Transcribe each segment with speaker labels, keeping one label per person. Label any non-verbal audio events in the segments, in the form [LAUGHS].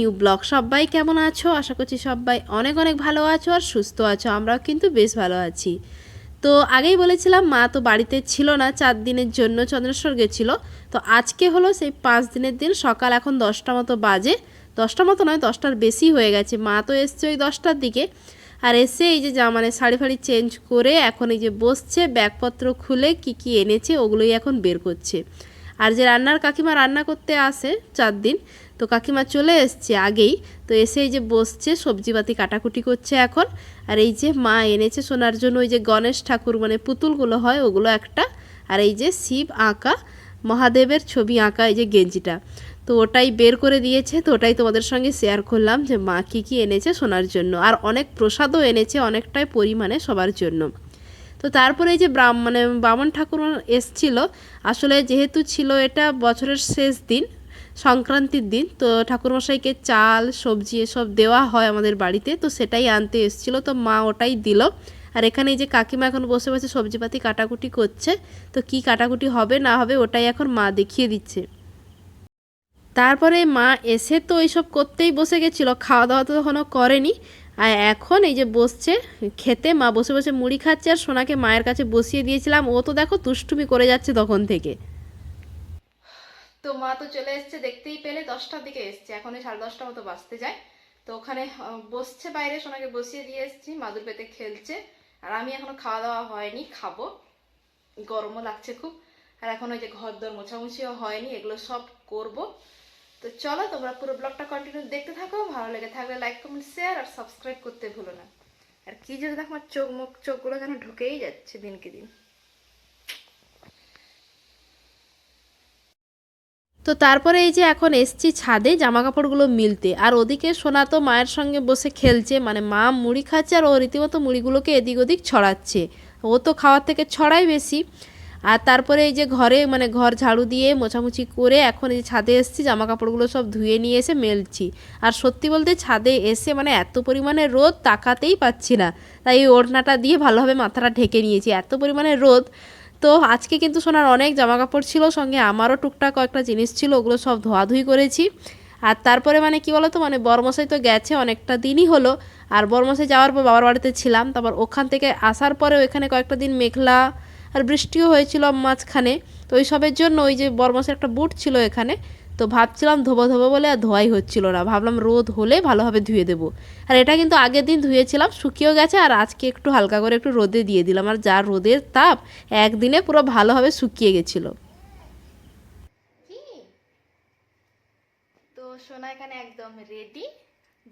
Speaker 1: New blog. সবাই কেমন আছো? আশা করছি সবাই অনেক অনেক ভালো আছো আর সুস্থ আছো। আমরাও কিন্তু বেশ ভালো আছি। তো আগেই বলেছিলাম, মা তো বাড়িতে ছিল না, চার দিনের জন্য চন্দ্রেশ্বর গেছিল তো আজকে হলো সেই পাঁচ দিনের দিন, সকাল এখন দশটা মতো বাজে। দশটা মতো নয়, দশটার বেশি হয়ে গেছে। মা তো এসছে ওই দশটার দিকে। আর এসে এই যে যা মানে শাড়ি ফাড়ি চেঞ্জ করে এখন এই যে বসছে, ব্যাগপত্র খুলে কি কি এনেছে, ওগুলোই এখন বের করছে। আর যে রান্নার কাকিমা রান্না করতে আসে চার দিন তো কাকিমা চলে এসছে আগেই, তো এসে এই যে বসছে, সবজিপাতি কাটাকুটি করছে এখন। আর এই যে মা এনেছে সোনার জন্য ওই যে গণেশ ঠাকুর মানে পুতুলগুলো হয়, ওগুলো একটা। আর এই যে শিব আঁকা, মহাদেবের ছবি আঁকা এই যে গেঞ্জিটা। তো ওটাই বের করে দিয়েছে, তো ওটাই তোমাদের সঙ্গে শেয়ার করলাম যে মা কী কী এনেছে সোনার জন্য। আর অনেক প্রসাদও এনেছে অনেকটাই পরিমাণে সবার জন্য। তো তারপরে এই যে ব্রাহ্ম মানে বামন ঠাকুর এসছিল, আসলে যেহেতু ছিল এটা বছরের শেষ দিন সংক্রান্তির দিন। তো ঠাকুরমশাইকে চাল, সবজি এসব দেওয়া হয় আমাদের বাড়িতে। তো সেটাই আনতে এসছিল। তো মা ওটাই দিল। আর এখানে এই যে কাকিমা এখন বসে বসে সবজিপাতি কাটাকুটি করছে। তো কি কাটাকুটি হবে, না হবে, ওটাই এখন মা দেখিয়ে দিচ্ছে। তারপরে মা এসে তো এইসব করতেই বসে গেছিল। খাওয়া দাওয়া তো তখনও করেনি। আর এখন এই যে বসছে খেতে, মা বসে বসে মুড়ি খাচ্ছে। আর সোনাকে মায়ের কাছে বসিয়ে দিয়েছিলাম। ও তো দেখো দুষ্টুমি করে যাচ্ছে তখন থেকে। তো মা তো চলে এসছে, দেখতেই পেলে, দশটার দিকে এসছে। এখন সাড়ে দশটা মতো বাঁচতে যায়। তো ওখানে বসছে বাইরে, সোনাকে বসিয়ে দিয়ে এসছি। মাদুর পেতে খেলছে। আর আমি এখনও খাওয়া দাওয়া হয়নি, খাব। গরমও লাগছে খুব। আর এখন ওই যে ঘর দর মোছামুছিও হয়নি, এগুলো সব করব। তো চলো, তোমরা পুরো ব্লগটা কন্টিনিউ দেখতে থাকো। ভালো লেগে থাকলে লাইক কমেন্ট শেয়ার আর সাবস্ক্রাইব করতে ভুলো না। আর কি যদি দেখো, আমার চোখ মুখ চোখগুলো যেন ঢুকেই যাচ্ছে দিনকে দিন। তো তারপরে এই যে এখন এসছি ছাদে জামা কাপড়গুলো মিলতে। আর ওদিকে সোনা তো মায়ের সঙ্গে বসে খেলছে মানে মা মুড়ি খাচ্ছে আর ও রীতিমতো মুড়িগুলোকে এদিক ওদিক ছড়াচ্ছে। ও তো খাওয়ার থেকে ছড়াই বেশি। আর তারপরে এই যে ঘরে মানে ঘর ঝাড়ু দিয়ে মোছামুছি করে এখন এই ছাদে এসেছি জামা কাপড়গুলো সব ধুয়ে নিয়ে এসে মেলছি। আর সত্যি বলতে ছাদে এসে মানে এত পরিমাণে রোদ তাকাতেই পাচ্ছি না। তাই এই ওড়নাটা দিয়ে ভালোভাবে মাথাটা ঢেকে নিয়েছি। এত পরিমাণে রোদ তো আজকে কিন্তু সোনার অনেক জামা কাপড় ছিল, সঙ্গে আমারও টুকটাক কয়েকটা জিনিস ছিল, ওগুলো সব ধোয়াধুই করেছি। আর তারপরে মানে কি বলতো মানে বরমশাই তো গেছে, অনেকটা দিনই হলো। আর বরমশাই যাওয়ার পর বাবার বাড়িতে ছিলাম, তারপর ওখান থেকে আসার পরে ওইখানে কয়েকটা দিন মেঘলা আর বৃষ্টিও হয়েছিল মাঝখানে। তো ওই সবের জন্য ওই যে বরমশাই একটা বুট ছিল এখানে তো ভাবছিলাম ধোবো ধোবো বলে আর ধোয়াই হচ্ছিল না। ভাবলাম রোদ হলে ভালোভাবে ধুয়ে দেবো। আর এটা কিন্তু আগের দিন ধুয়েছিলাম, শুকিয়েও গেছে আর আজকে একটু হালকা করে একটু রোদে দিয়ে দিলাম। আর যা রোদের তাপ, একদিনে পুরো ভালোভাবে শুকিয়ে গেছিল। তো সোনা এখানে একদম রেডি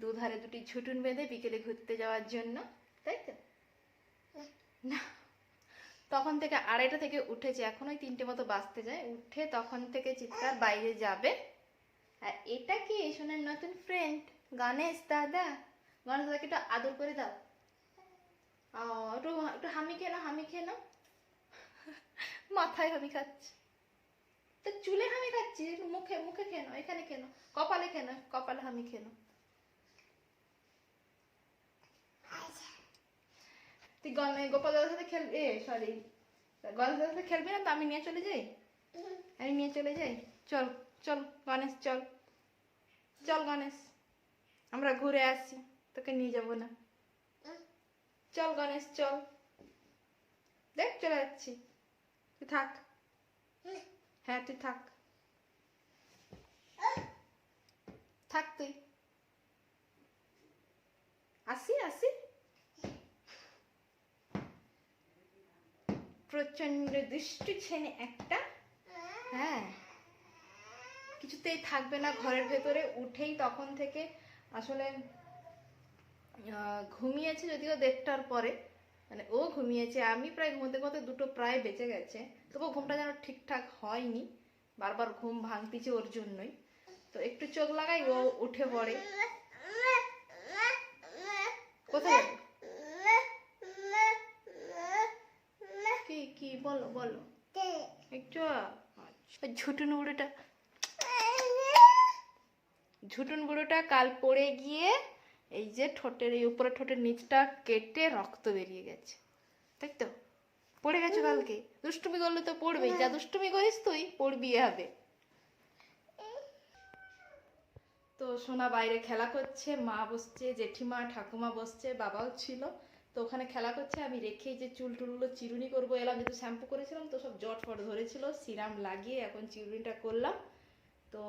Speaker 1: দুধারে দুটি ছুটুন বেঁধে বিকেলে ঘুরতে যাওয়ার জন্য, তাই তো? না। তখন থেকে আড়াইটা থেকে উঠেছে, এখন ওই তিনটে মতো বাজতে যায়। উঠে তখন থেকে চিৎকার বাইরে যাবে। আর এটা কি সোনার নতুন ফ্রেন্ড গণেশ দাদা। গণেশ দাদাকে একটু আদর করে দাও। একটু একটু হামি খেয়ে নাও, হামি খেয়ে মাথায় হামি খাচ্ছে। তো চুলে হামি খাচ্ছি মুখে মুখে খেয়ে এখানে খেয়ে কপালে খেয়ে কপালে হামি খেয়ে তুই গোপাল দাদার সাথে খেলবি এ সরি গণেশ দাদার সাথে খেলবি না তো আমি নিয়ে চলে যাই? আমি নিয়ে চলে যাই? চল চল, গণেশ, চল। চল, গণেশ। আমরা ঘুরে আসছি তোকে নিয়ে যাব না। চল, গণেশ, চল। দেখ, চলে যাচ্ছি। তুই থাক। হ্যাঁ তুই থাক। থাক তুই। আসি আসি। প্রচণ্ড দুষ্টু ছেলে একটা। হ্যাঁ। কিছুতেই থাকবে না ঘরের ভেতরে। উঠেই তখন থেকে আসলে ঘুমিয়েছে যদিও দেড়টার পরে। মানে ও ঘুমিয়েছে, আমি প্রায় ঘুমোতে ঘুমোতে দুটো প্রায় বেঁচে গেছে। তবু ঘুমটা যেন ঠিকঠাক হয়নি। বারবার ঘুম ভাঙতিছে ওর জন্যই। তো একটু চোখ লাগাই, ও উঠে পড়ে। কোথায় যাবে? কি? বলো বলো। একটু আচ্ছা ঝুটুন বুড়োটা ঝুটুন বুড়োটা কাল পড়ে গিয়ে এই যে ঠোঁটের এই উপরে ঠোঁটের নিচটা কেটে রক্ত বেরিয়ে গেছে। তাই তো? পড়ে গেছো কালকে? দুষ্টুমি করলে তো পড়বেই যা দুষ্টুমি করিস তুই পড়বি হবে।
Speaker 2: তো সোনা বাইরে খেলা করছে মা বসছে জেঠিমা ঠাকুমা বসছে বাবাও ছিল। তো ওখানে খেলা করছে, আমি রেখেই যে চুল টুলগুলো চিরুনি করব, এলাম যেহেতু শ্যাম্পু করেছিলাম, তো সব জট ফট ধরেছিল, সিরাম লাগিয়ে এখন চিরুনিটা করলাম। তো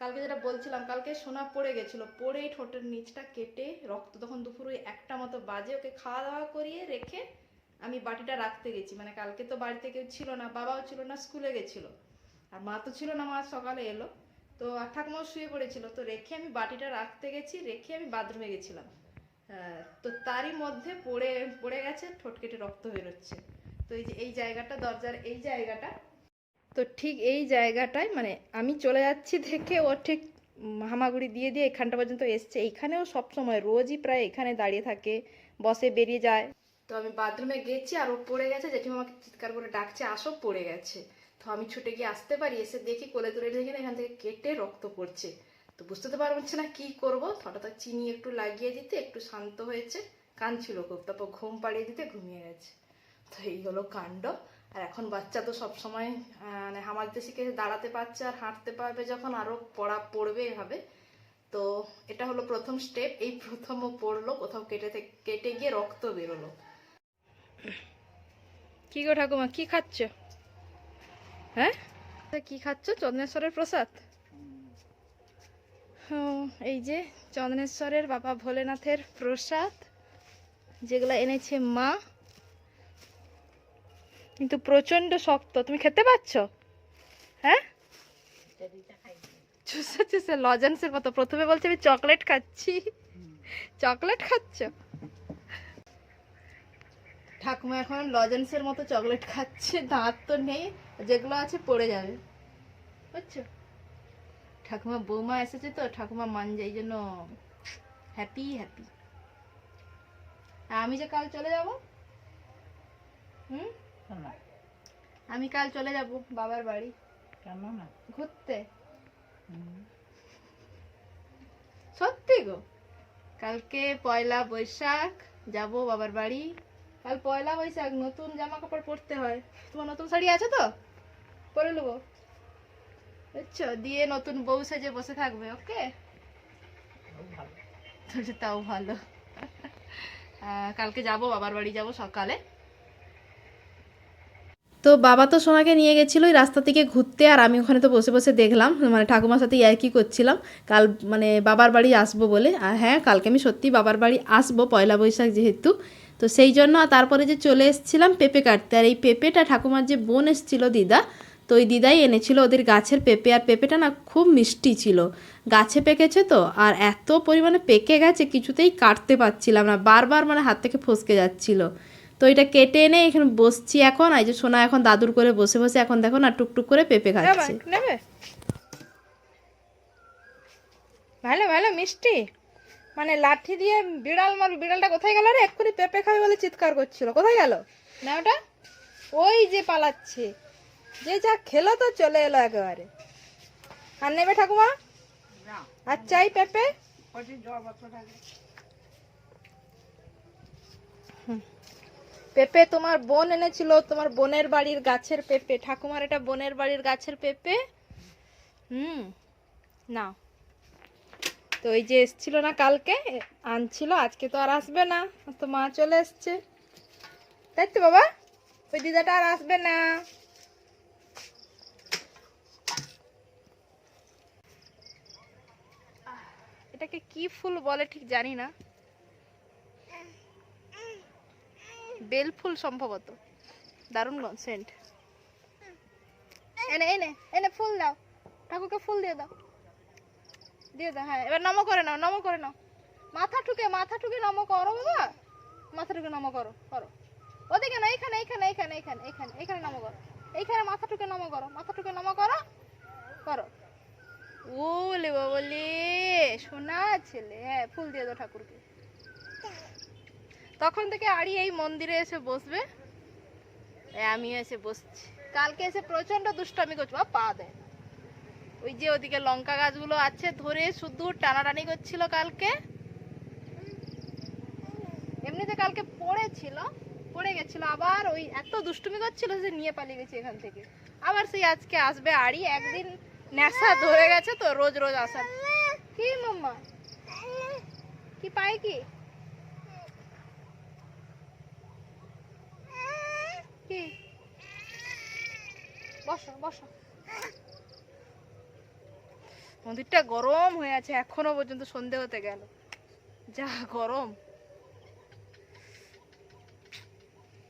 Speaker 2: কালকে যেটা বলছিলাম, কালকে সোনা পড়ে গেছিল, পড়েই ঠোঁটের নিচটা কেটে রক্ত তখন দুপুর ওই একটা মতো বাজে, ওকে খাওয়া দাওয়া করিয়ে রেখে আমি বাটিটা রাখতে গেছি। মানে কালকে তো বাড়িতে কেউ ছিল না, বাবাও ছিল না, স্কুলে গেছিল। আর মা তো ছিল না, মা সকালে এলো। তো ঠাকুমাও শুয়ে পড়েছিল, তো রেখে আমি বাটিটা রাখতে গেছি, রেখে আমি বাথরুমে গেছিলাম। তো তারই মধ্যে পড়ে পড়ে গেছে, ঠোঁট কেটে রক্ত বেরোচ্ছে। তো এই যে, এই জায়গাটা, দরজার এই জায়গাটা, তো ঠিক এই জায়গাটায় মানে আমি চলে যাচ্ছি থেকে ও ঠিক হামাগুড়ি দিয়ে দিয়ে এখানটা পর্যন্ত এসছে। এইখানেও সব সময়, রোজই প্রায় এখানে দাঁড়িয়ে থাকে, বসে বেরিয়ে যায়। তো আমি বাথরুমে গেছি আর ও পড়ে গেছে, জেঠিমা আমাকে চিৎকার করে ডাকছে, আসো, পড়ে গেছে। তো আমি ছুটে গিয়ে আসতে পারি, এসে দেখি কোলে তুলে না এখান থেকে কেটে রক্ত পড়ছে। তো বুঝতে তো পারছি না কি করব। হঠাৎ চিনি একটু লাগিয়ে দিতে, একটু শান্ত হয়েছে। কাঁদছিল খুব, তারপর ঘুম পাড়িয়ে দিতে ঘুমিয়ে গেছে। তো এই হলো কাণ্ড। আর এখন বাচ্চা তো সব সময় মানে হামালতে শিখে দাঁড়াতে পারছে আর হাঁটতে পারবে যখন আরও পড়া পড়বে এভাবে। তো এটা হলো প্রথম স্টেপ এই প্রথম ও পড়ল, কোথাও কেটে কেটে গিয়ে রক্ত বেরোলো। কি গো ঠাকুমা, কি খাচ্ছ? হ্যাঁ? কি খাচ্ছ? চন্দনেশ্বরের প্রসাদ? এই যে চন্দনেশ্বরের বাবা ভোলেনাথের প্রসাদ, যেগুলো এনেছে মা। কিন্তু প্রচণ্ড শক্ত। তুমি খেতে পাচ্ছ? হ্যাঁ? চুষে চুষে লজেন্সের মতো। প্রথমে বলছে, আমি চকলেট খাচ্ছি। চকলেট খাচ্ছ? ঠাকুমা এখন লজেন্সের মতো চকলেট খাচ্ছে, দাঁত তো নেই, যেগুলো আছে পড়ে যাবে। বুঝছ? ঠাকুমা বৌমা এসেছে তো ঠাকুমা মানজে এই জন্য হ্যাপি হ্যাপি আমি যে কাল চলে যাব? হুম? আমি কাল চলে যাব বাবার বাড়ি। ঘুরতে। সত্যি গো। কালকে পয়লা বৈশাখ যাব বাবার বাড়ি। কাল পয়লা বৈশাখ নতুন জামা কাপড় পরতে হয়। তোমার নতুন শাড়ি আছে তো? পরে নেব। বুঝছ? দিয়ে নতুন বউ সেজে বসে থাকবে, ওকে? তাও ভালো। কালকে যাব, বাবার বাড়ি যাব সকালে।
Speaker 1: তো বাবা তো সোনাকে নিয়ে গেছিল ওই রাস্তা থেকে ঘুরতে, আর আমি ওখানে তো বসে বসে দেখলাম মানে ঠাকুমার সাথে ইয়ার্কি করছিলাম। কাল মানে বাবার বাড়ি আসব বলে, আর হ্যাঁ কালকে আমি সত্যি বাবার বাড়ি আসব, পয়লা বৈশাখ যেহেতু। তো সেই জন্য তারপরে যে চলে এসেছিলাম পেঁপে কাটতে, আর এই পেঁপেটা ঠাকুমার যে বোন এসেছিল দিদা তো ওই দিদাই এনেছিল ওদের গাছের পেঁপে আর পেঁপেটা না খুব মিষ্টি ছিল। গাছে পেকেছে তো আর এত পরিমাণে পেকে গেছে কিছুতেই কাটতে পারছিলাম না বারবার মানে হাত থেকে ফসকে যাচ্ছিল। তো এটা কেটে এনে এখানে বসছি এখন আর এই যে সোনা এখন দাদুর করে বসে বসে এখন দেখো না টুকটুক করে পেঁপে খাচ্ছে।
Speaker 2: ভালো ভালো মিষ্টি। মানে লাঠি দিয়ে বিড়াল মার বিড়ালটা কোথায় গেল রে? এক্ষুনি পেঁপে খাবে বলে চিৎকার করছিল। কোথায় গেল? না ওটা? ওই যে পালাচ্ছে। যে যা খেলো তো চলে এলো একেবারে। আর নেবে ঠাকুমা? আর চাই পেঁপে? পেঁপে তোমার বোন এনেছিল তোমার বোনের বাড়ির গাছের পেঁপে। ঠাকুমার এটা বোনের বাড়ির গাছের পেঁপে? হুম। না তো ওই যে এসছিল না কালকে আনছিল আজকে তো আর আসবে না। তো মা চলে এসছে। তাই তো বাবা? ওই দিদাটা আর আসবে না। এটাকে কি ফুল বলে ঠিক জানি না। বেল ফুল সম্ভবত। দারুণ সেন্ট এনে এনে এনে ফুল দাও। ঠাকুরকে ফুল দিয়ে দাও। দিয়ে দাও হ্যাঁ এবার নম করে নাও, নম করে নাও। মাথা ঠুকে মাথা ঠুকে নম করো বাবা। মাথা ঠুকে নম করো করো। ওদিকে না এইখানে এইখানে এখানে এইখানে এখানে এইখানে নম করো। এইখানে মাথা ঠুকে নম করো, মাথা ঠুকে নম করো করো। ওলে বলে সোনা ছেলে হ্যাঁ ফুল দিয়ে দাও ঠাকুরকে। তখন থেকে আড়ি এই মন্দিরে এসে বসবে। আমিও এসে বসছি। কালকে এসে প্রচণ্ড দুষ্টামি করছ বাবা, পা দেয় ওই যে ওদিকে লঙ্কা গাছগুলো আছে ধরে শুধু টানাটানি করছিল কালকে। এমনিতে কালকে পড়েছিল পড়ে গেছিল আবার ওই এত দুষ্টুমি করছিল যে নিয়ে পালিয়ে গেছি এখান থেকে। আবার সেই আজকে আসবে আড়ি একদিন নেশা ধরে গেছে তো রোজ রোজ আসার
Speaker 3: কি মাম্মা? কি পায় কি? মন্দিরটা গরম হয়ে আছে, এখনও পর্যন্ত সন্ধে হতে গেল। যা গরম।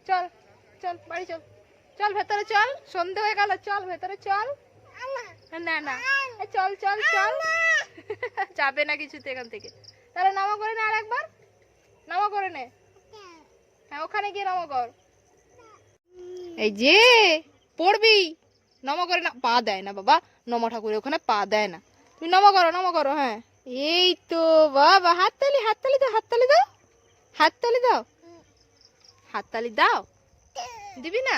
Speaker 3: চল চল, বাড়ি চল। চল ভেতরে চল, সন্ধে হয়ে গেল, চল ভেতরে চল। না না। চল চল চল। [LAUGHS] যাবে না কিছুতে এখান থেকে। তাহলে নামা করে নে আর একবার নামা করে নে। হ্যাঁ ওখানে গিয়ে নামা কর। এই যে পড়বি। নমা করে না পা দেয় না বাবা। নমা ঠাকুরের ওখানে পা দেয় না। তুমি নমা করো নমা করো হ্যাঁ। এই তো বাবা হাততালি হাততালি দাও হাততালি দাও। হাততালি দাও। হাততালি দাও। দিবি না?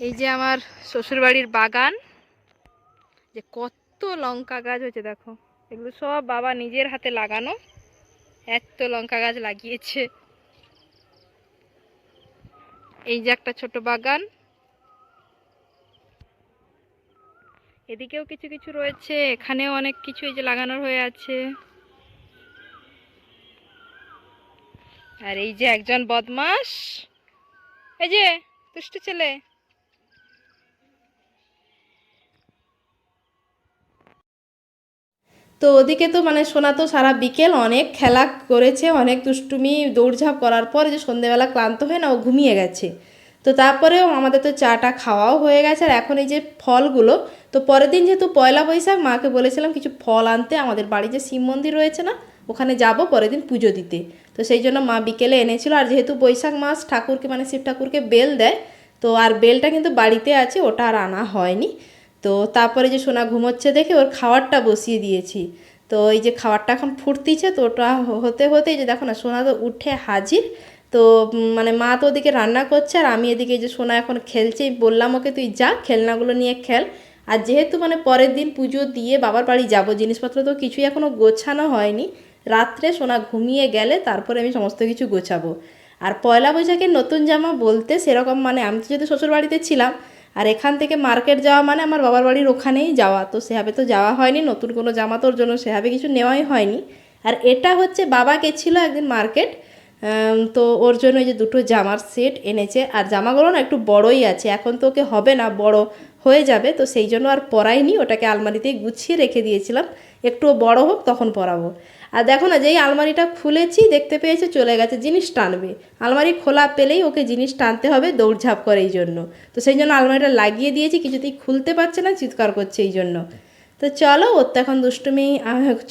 Speaker 3: এই যে আমার শ্বশুর বাড়ির বাগান। যে কত লঙ্কা গাছ হয়েছে দেখো। এগুলো সব বাবা নিজের হাতে লাগানো। এত লঙ্কা গাছ লাগিয়েছে। এই যে একটা ছোট বাগান। এদিকেও কিছু কিছু রয়েছে। এখানেও অনেক কিছু এই যে লাগানোর হয়ে আছে। আর এই যে একজন বদমাস এই যে, দুষ্টু ছেলে।
Speaker 2: তো ওদিকে তো মানে সোনা তো সারা বিকেল অনেক খেলা করেছে, অনেক দুষ্টুমি, দৌড়ঝাঁপ করার পর যে সন্ধেবেলা ক্লান্ত হয়ে না ও ঘুমিয়ে গেছে। তো তারপরেও আমাদের তো চাটা খাওয়াও হয়ে গেছে আর এখন এই যে ফলগুলো, তো পরের দিন যেহেতু পয়লা বৈশাখ, মাকে বলেছিলাম কিছু ফল আনতে, আমাদের বাড়ি যে শিব মন্দির রয়েছে না, ওখানে যাব পরের দিন পুজো দিতে। তো সেই জন্য মা বিকেলে এনেছিল আর যেহেতু বৈশাখ মাস, ঠাকুরকে মানে শিব ঠাকুরকে বেল দেয়, তো আর বেলটা কিন্তু বাড়িতে আছে, ওটা আর আনা হয়নি। তো তারপরে যে সোনা ঘুমোচ্ছে দেখে ওর খাবারটা বসিয়ে দিয়েছি। তো এই যে খাবারটা এখন ফুটতিছে তো ওটা হতে হতে যে দেখো না, সোনা তো উঠে হাজির। তো মানে মা তো ওদিকে রান্না করছে আর আমি এদিকে যে সোনা এখন খেলছে বললাম ওকে তুই যা, খেলনাগুলো নিয়ে খেল। আর যেহেতু মানে পরের দিন পুজো দিয়ে বাবার বাড়ি যাব, জিনিসপত্র তো কিছুই এখনও গোছানো হয়নি। রাত্রে সোনা ঘুমিয়ে গেলে তারপরে আমি সমস্ত কিছু গোছাবো। আর পয়লা বৈশাখের নতুন জামা বলতে সেরকম মানে আমি তো যেহেতু শ্বশুর বাড়িতে ছিলাম আর এখান থেকে মার্কেট যাওয়া মানে আমার বাবার বাড়ির ওখানেই যাওয়া। তো সেভাবে তো যাওয়া হয়নি, নতুন কোনো জামা তোর জন্য সেভাবে কিছু নেওয়াই হয়নি। আর এটা হচ্ছে বাবা গেছিল একদিন মার্কেট তো ওর জন্য যে দুটো জামার সেট এনেছে। আর জামাগুলো না একটু বড়ই আছে, এখন তো ওকে হবে না, বড় হয়ে যাবে, তো সেই জন্য আর পরাইনি, ওটাকে আলমারিতেই গুছিয়ে রেখে দিয়েছিলাম। একটু বড় হোক, তখন পরাবো। আর দেখো না, যেই আলমারিটা খুলেছি, দেখতে পেয়েছে, চলে গেছে, জিনিস টানবে। আলমারি খোলা পেলেই ওকে জিনিস টানতে হবে দৌড়ঝাঁপ করে এই জন্য। তো সেই জন্য আলমারিটা লাগিয়ে দিয়েছি, কিছুতেই খুলতে পারছে না, চিৎকার করছে এই জন্য। তো চলো, ওর তো এখন দুষ্টুমি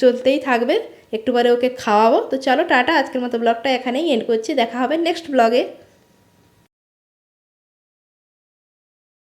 Speaker 2: চলতেই থাকবে, একটু পরে ওকে খাওয়াবো। তো চলো, টাটা, আজকের মতো ব্লগটা এখানেই এন্ড করছি, দেখা হবে নেক্সট ব্লগে